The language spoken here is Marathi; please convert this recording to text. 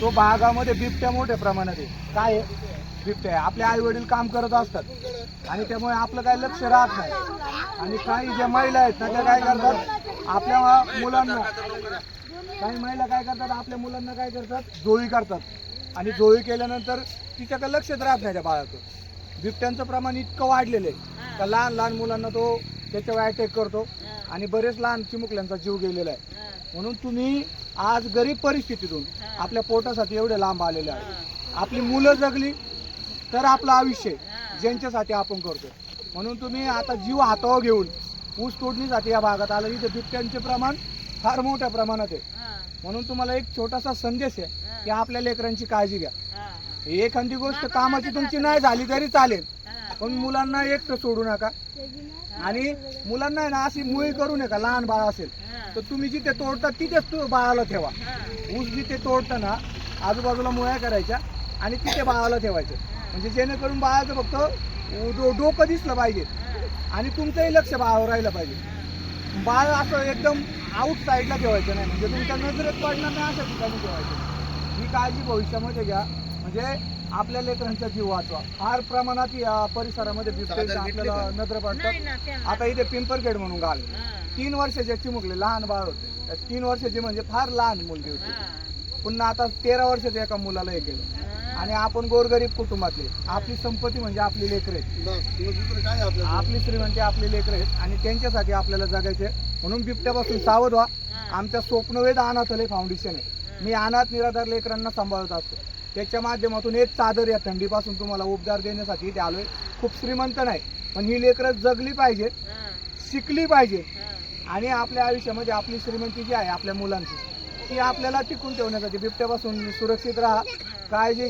तो भागामध्ये बिबट्या मोठ्या प्रमाणात आहे. काय आहे? बिबट्या आहे. आपले आई वडील काम करत असतात. आणि त्यामुळे आपलं काही लक्ष राहत नाही. आणि काही ज्या महिला आहेत ना त्या काय करतात? आपल्या मुलांना काही महिला काय करतात? आपल्या मुलांना काय करतात? जोळी करतात आणि जोळी केल्यानंतर तिच्याकडे लक्षात राहत नाही त्या बाळाचं. बिबट्यांचं प्रमाण इतकं वाढलेलं आहे. तर लहान लहान मुलांना तो त्याच्यावर अटॅक करतो. आणि बरेच लहान चिमुकल्यांचा जीव गेलेला आहे. म्हणून तुम्ही आज गरीब परिस्थितीतून आपल्या पोटासाठी एवढे लांब आलेले आहे आपली मुलं जगली तर आपलं आयुष्य ज्यांच्यासाठी आपण करतो म्हणून तुम्ही आता जीव हातावर घेऊन ऊस तोडणीसाठी या भागात आलं. इथे बिबट्यांचे प्रमाण फार मोठ्या प्रमाणात आहे. म्हणून तुम्हाला एक छोटासा संदेश आहे की आपल्या लेकरांची काळजी घ्या. एखादी गोष्ट कामाची तुमची नाही झाली तरी चालेल. पण मुलांना एकटं सोडू नका. आणि मुलांना ना अशी मुळी करू नका. लहान बाळ असेल. तर तुम्ही जिथे तोडता तिथेच तू बाळाला ठेवा. ऊस जिथे तोडता ना आजूबाजूला मुळ्या करायच्या आणि तिथे बाळाला ठेवायचं. म्हणजे जेणेकरून बाळाचं फक्त डोकं दिसलं पाहिजे. आणि तुमचंही लक्ष बाळावर राहिलं पाहिजे. बाळ असं एकदम आउट साईडला ठेवायचं नाही. म्हणजे तुमच्या नजरेत पडणार नाही अशा ठिकाणी ठेवायचं. ही काळजी भविष्यामध्ये घ्या. म्हणजे आपल्या लेकरांचा जीव वाचवा. फार प्रमाणात या परिसरामध्ये आपल्याला नजर पडतात. आता इथे पिंपरखेड म्हणून गाव आहे. तीन वर्षाचे चिमुकले लहान बाळ होते. त्या तीन वर्षाची म्हणजे फार लहान मुलगी होती. पुन्हा आता तेरा वर्षाच्या एका मुलाला हे केलं. आणि आपण गोरगरीब कुटुंबातले आपली संपत्ती म्हणजे आपली लेकरं आहेत. आपली श्रीमंती आपली लेकरं आहेत. आणि त्यांच्यासाठी आपल्याला जगायचे म्हणून बिबट्यापासून सावध व्हा. आमच्या स्वप्नवेद अनाथालय फाउंडेशन आहे. मी अनाथ निराधार लेकरांना सांभाळत असतो. त्याच्या माध्यमातून एक चादर या थंडीपासून तुम्हाला उपचार देण्यासाठी इथे आलोय. खूप श्रीमंत नाही पण ही लेकरं जगली पाहिजेत शिकली पाहिजेत. आणि आपल्या आयुष्यामध्ये आपली श्रीमंती जी आहे आपल्या मुलांची ती आपल्याला टिकून ठेवण्यासाठी बिबट्यापासून सुरक्षित राहा. काळजी